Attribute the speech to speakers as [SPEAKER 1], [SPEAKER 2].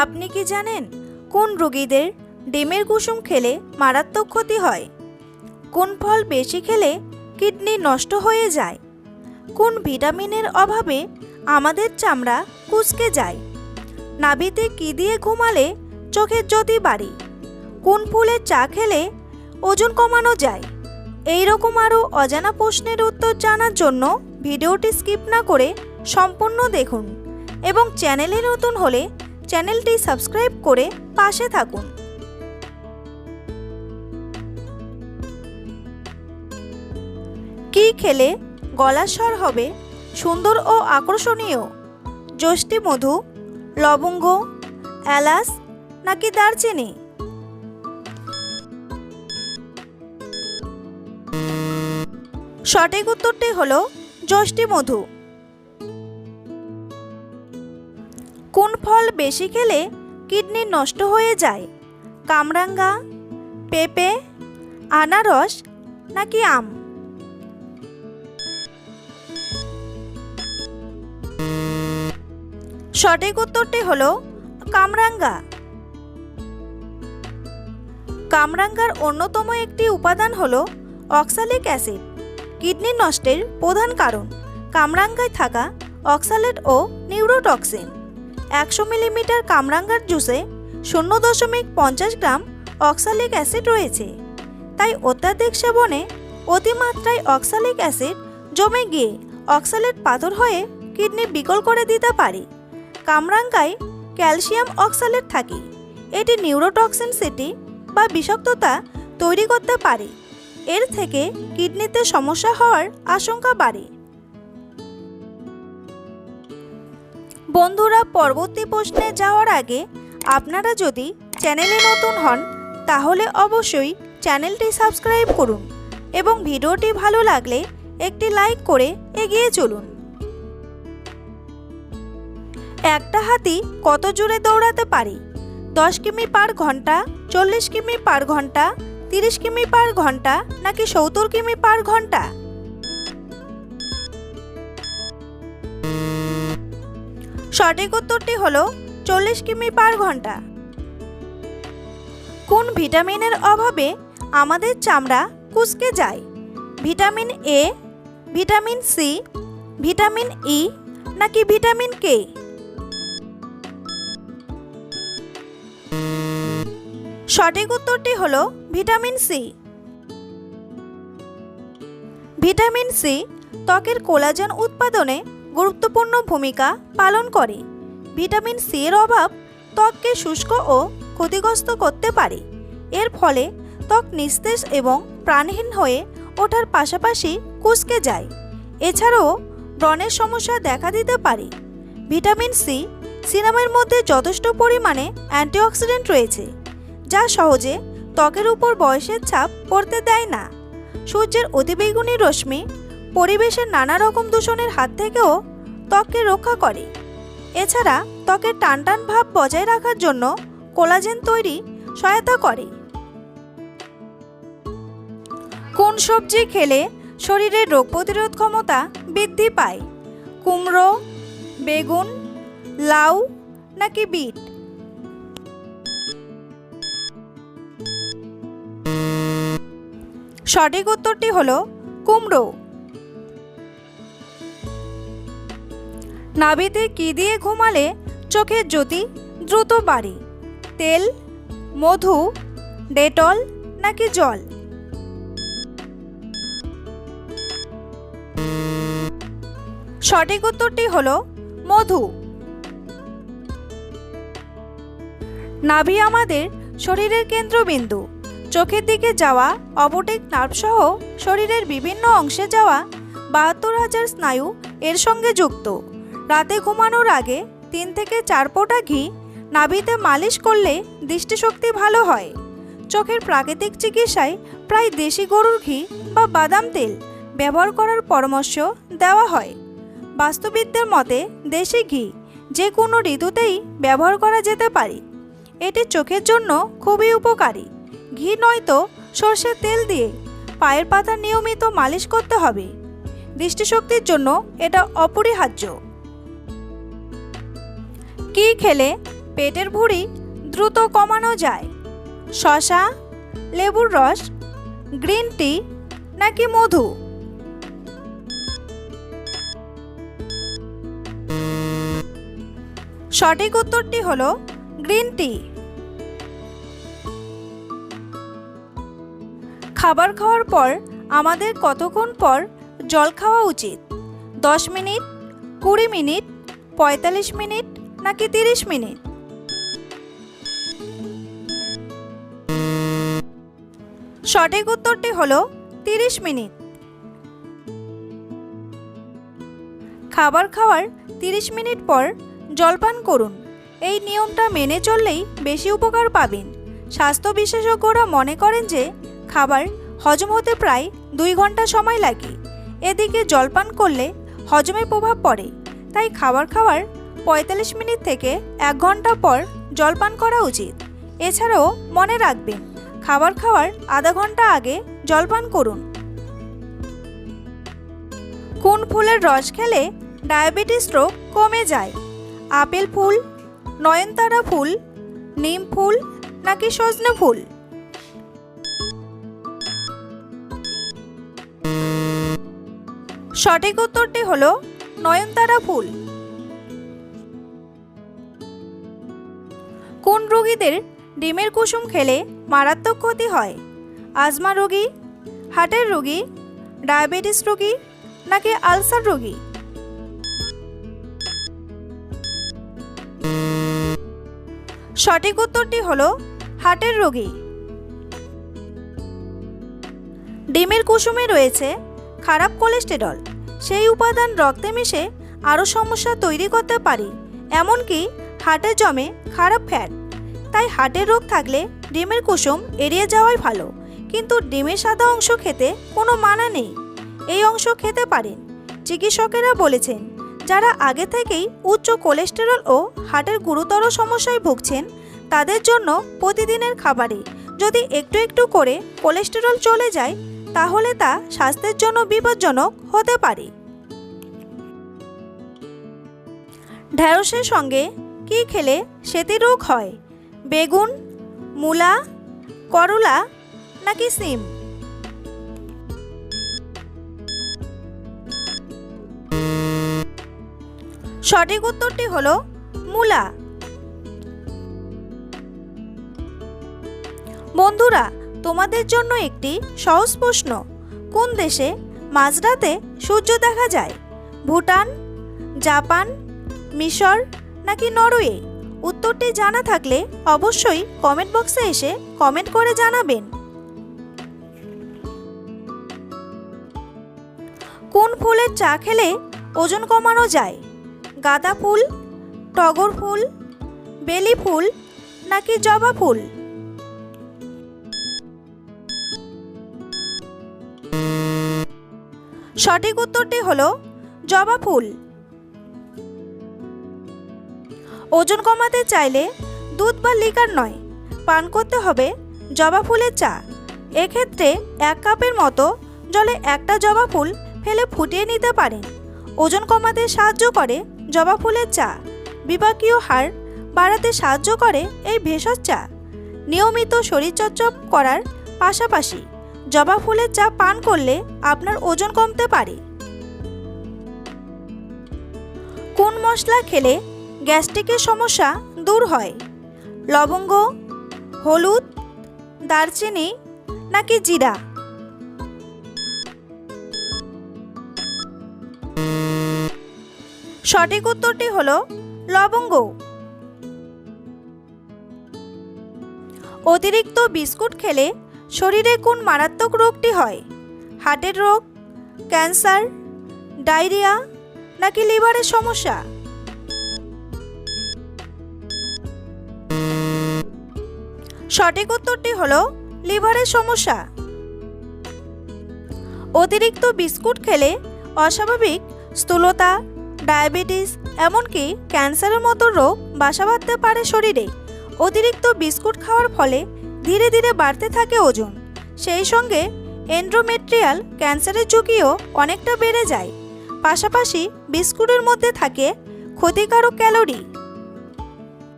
[SPEAKER 1] আপনি কি জানেন কোন রোগীদের ডিমের কুসুম খেলে মারাত্মক ক্ষতি হয়? কোন ফল বেশি খেলে কিডনি নষ্ট হয়ে যায়? কোন ভিটামিনের অভাবে আমাদের চামড়া কুচকে যায়? নাভিতে কি দিয়ে ঘুমালে চোখের জ্যোতি বাড়ে? কোন ফুলের চা খেলে ওজন কমানো যায়? এই রকম আরও অজানা প্রশ্নের উত্তর জানার জন্য ভিডিওটি স্কিপ না করে সম্পূর্ণ দেখুন এবং চ্যানেলে নতুন হলে চ্যানেলটি সাবস্ক্রাইব করে পাশে থাকুন। কি খেলে গলার স্বর হবে সুন্দর ও আকর্ষণীয়? যষ্টি মধু, লবঙ্গ, এলাচ নাকি দারচিনি? সঠিক উত্তরটি হল যষ্টি মধু। কোন ফল বেশি খেলে কিডনি নষ্ট হয়ে যায়? কামরাঙ্গা, পেঁপে, আনারস নাকি আম? সঠিক উত্তরটি হলো কামরাঙ্গা। কামরাঙ্গার অন্যতম একটি উপাদান হলো অক্সালিক অ্যাসিড। কিডনি নষ্টের প্রধান কারণ কামরাঙ্গায় থাকা অক্সালেট ও নিউরোটক্সিন। একশো মিলিমিটার কামরাঙ্গার জুসে শূন্য দশমিক পঞ্চাশ গ্রাম অক্সালিক অ্যাসিড রয়েছে। তাই অত্যাধিক সেবনে অতিমাত্রায় অক্সালিক অ্যাসিড জমে গিয়ে অক্সালেট পাথর হয়ে কিডনি বিকল করে দিতে পারে। কামরাঙ্গায় ক্যালসিয়াম অক্সালেট থাকে। এটি নিউরোটক্সিন সিটি বা বিষাক্ততা তৈরি করতে পারে। এর থেকে কিডনিতে সমস্যা হওয়ার আশঙ্কা বাড়ে। বন্ধুরা, পরবর্তী প্রশ্নে যাওয়ার আগে আপনারা যদি চ্যানেলে নতুন হন, তাহলে অবশ্যই চ্যানেলটি সাবস্ক্রাইব করুন এবং ভিডিওটি ভালো লাগলে একটি লাইক করে এগিয়ে চলুন। একটা হাতি কত জোরে দৌড়াতে পারে? দশ কিমি পার ঘণ্টা, চল্লিশ কিমি পার ঘণ্টা, তিরিশ কিমি পার ঘণ্টা, নাকি সত্তর কিমি পার ঘণ্টা? সঠিক উত্তরটি হল চল্লিশ কিমি পার ঘণ্টা। কোন ভিটামিনের অভাবে আমাদের চামড়া কুচকে যায়? Vitamin A vitamin C vitamin E নাকি ভিটামিন কে সঠিক উত্তরটি হল ভিটামিন সি ভিটামিন সি ত্বকের কোলাজেন উৎপাদনে গুরুত্বপূর্ণ ভূমিকা পালন করে। ভিটামিন সি এর অভাব ত্বককে শুষ্ক ও ক্ষতিগ্রস্ত করতে পারে। এর ফলে ত্বক নিস্তেজ এবং প্রাণহীন হয়ে ওঠার পাশাপাশি কুচকে যায়। এছাড়াও ব্রণের সমস্যা দেখা দিতে পারে। ভিটামিন সি সিনামের মধ্যে যথেষ্ট পরিমাণে অ্যান্টিঅক্সিডেন্ট রয়েছে, যা সহজে ত্বকের উপর বয়সের ছাপ পড়তে দেয় না। সূর্যের অতিবেগুনি রশ্মি পরিবেশের নানা রকম দূষণের হাত থেকেও ত্বককে রক্ষা করে। এছাড়া ত্বকের টানটান ভাব বজায় রাখার জন্য কোলাজেন তৈরি সহায়তা করে। কোন সবজি খেলে শরীরের রোগ প্রতিরোধ ক্ষমতা বৃদ্ধি পায়? কুমড়ো, বেগুন, লাউ নাকি বিট? সঠিক উত্তরটি হলো কুমড়ো। নাভিতে কি দিয়ে ঘুমালে চোখের জ্যোতি, দ্রুত বাড়ে? তেল, মধু, ডেটল নাকি জল? সঠিক উত্তরটি হল মধু। নাভি আমাদের শরীরের কেন্দ্রবিন্দু। চোখের দিকে যাওয়া, অবটিক নার্ভসহ শরীরের বিভিন্ন অংশে যাওয়া বাহাত্তর হাজার স্নায়ু এর সঙ্গে যুক্ত। রাতে ঘুমানোর আগে তিন থেকে চার ফোঁটা ঘি নাভিতে মালিশ করলে দৃষ্টিশক্তি ভালো হয়। চোখের প্রাকৃতিক চিকিৎসায় প্রায় দেশি গরুর ঘি বা বাদাম তেল ব্যবহার করার পরামর্শ দেওয়া হয়। বাস্তুবিদদের মতে, দেশি ঘি যে কোনো ঋতুতেই ব্যবহার করা যেতে পারে। এটি চোখের জন্য খুবই উপকারী। ঘি নয়তো সর্ষের তেল দিয়ে পায়ের পাতা নিয়মিত মালিশ করতে হবে। দৃষ্টিশক্তির জন্য এটা অপরিহার্য। কি খেলে? পেটের ভুঁড়ি দ্রুত কমানো যায়। শশা, লেবুর রস, গ্রিন টি নাকি মধু? সঠিক উত্তরটি হলো গ্রিন টি। খাবার খাওয়ার পর আমাদের কতক্ষণ পর জল খাওয়া উচিত? দশ মিনিট, কুড়ি মিনিট, পঁয়তাল্লিশ মিনিট নাকি তিরিশ মিনিট? সঠিক উত্তরটি হলো তিরিশ মিনিট। খাবার খাওয়ার তিরিশ মিনিট পর জলপান করুন। এই নিয়মটা মেনে চললেই বেশি উপকার পাবেন। স্বাস্থ্য বিশেষজ্ঞরা মনে করেন যে খাবার হজম হতে প্রায় দুই ঘণ্টা সময় লাগে। এদিকে জলপান করলে হজমে প্রভাব পড়ে, তাই খাবার খাওয়ার পঁয়তাল্লিশ মিনিট থেকে এক ঘণ্টা পর জলপান করা উচিত। এছাড়াও মনে রাখবেন, খাবার খাওয়ার আধা ঘণ্টা আগে জলপান করুন। কোন ফুলের রস খেলে ডায়াবেটিস রোগ কমে যায়? আপেল ফুল, নয়নতারা ফুল, নিম ফুল নাকি সজনে ফুল? সঠিক উত্তরটি হলো নয়নতারা ফুল। রোগীদের ডিমের কুসুম খেলে মারাত্মক ক্ষতি হয়। আজমা রোগী, হার্টের রোগী, ডায়াবেটিস রোগী নাকি আলসার রোগী? সঠিক উত্তরটি হল হার্টের রোগী। ডিমের কুসুমে রয়েছে খারাপ কোলেস্টেরল। সেই উপাদান রক্তে মিশে আরও সমস্যা তৈরি করতে পারে, এমনকি হার্টে জমে খারাপ ফ্যাট। তাই হার্টের রোগ থাকলে ডিমের কুসুম এড়িয়ে যাওয়াই ভালো। কিন্তু ডিমের সাদা অংশ খেতে কোনো মানা নেই। এই অংশ খেতে পারেন। চিকিৎসকেরা বলেছেন, যারা আগে থেকেই উচ্চ কোলেস্টেরল ও হার্টের গুরুতর সমস্যায় ভুগছেন, তাদের জন্য প্রতিদিনের খাবারে যদি একটু একটু করে কোলেস্টেরল চলে যায়, তাহলে তা স্বাস্থ্যের জন্য বিপজ্জনক হতে পারে। ঢ্যাঁড়সের সঙ্গে কি খেলে সেতি রোগ হয়? বেগুন, মূলা, করলা নাকি সিম? সঠিক উত্তরটি হলো মূলা। বন্ধুরা, তোমাদের জন্য একটি সহজ প্রশ্ন। কোন দেশে মাঝরাতে সূর্য দেখা যায়? ভুটান, জাপান, মিশর নাকি নরওয়ে? উত্তরটি জানা থাকলে অবশ্যই কমেন্ট বক্সে এসে কমেন্ট করে জানাবেন। কোন ফুলের চা খেলে ওজন কমানো যায়? গাঁদা ফুল, টগর ফুল, বেলি ফুল নাকি জবা ফুল? সঠিক উত্তরটি হলো জবা ফুল। ওজন কমাতে চাইলে দুধ বা লিকার নয়, পান করতে হবে জবা ফুলের চা। এক্ষেত্রে এক কাপের মতো জলে একটা জবা ফুল ফেলে ফুটিয়ে নিতে পারেন। ওজন কমাতে সাহায্য করে জবা ফুলের চা। বিপাকীয় হার বাড়াতে সাহায্য করে এই ভেষজ চা। নিয়মিত শরীরচর্চা করার পাশাপাশি জবা ফুলের চা পান করলে আপনার ওজন কমতে পারে। কোন মশলা খেলে গ্যাস্ট্রিকের সমস্যা দূর হয়। লবঙ্গ, হলুদ, দারচিনি নাকি জিরা? সঠিক উত্তরটি হল লবঙ্গ। অতিরিক্ত বিস্কুট খেলে শরীরে কোন মারাত্মক রোগটি হয়? হার্টের রোগ, ক্যান্সার, ডায়রিয়া নাকি লিভারের সমস্যা? সঠিক উত্তরটি হলো লিভারের সমস্যা। অতিরিক্ত বিস্কুট খেলে অস্বাভাবিক স্থূলতা, ডায়াবেটিস, এমনকি ক্যান্সারের মতো রোগ বাসা বাঁধতে পারে শরীরে। অতিরিক্ত বিস্কুট খাওয়ার ফলে ধীরে ধীরে বাড়তে থাকে ওজন। সেই সঙ্গে এন্ড্রোমেট্রিয়াল ক্যান্সারের ঝুঁকিও অনেকটা বেড়ে যায়। পাশাপাশি বিস্কুটের মধ্যে থাকে ক্ষতিকারক ক্যালোরি।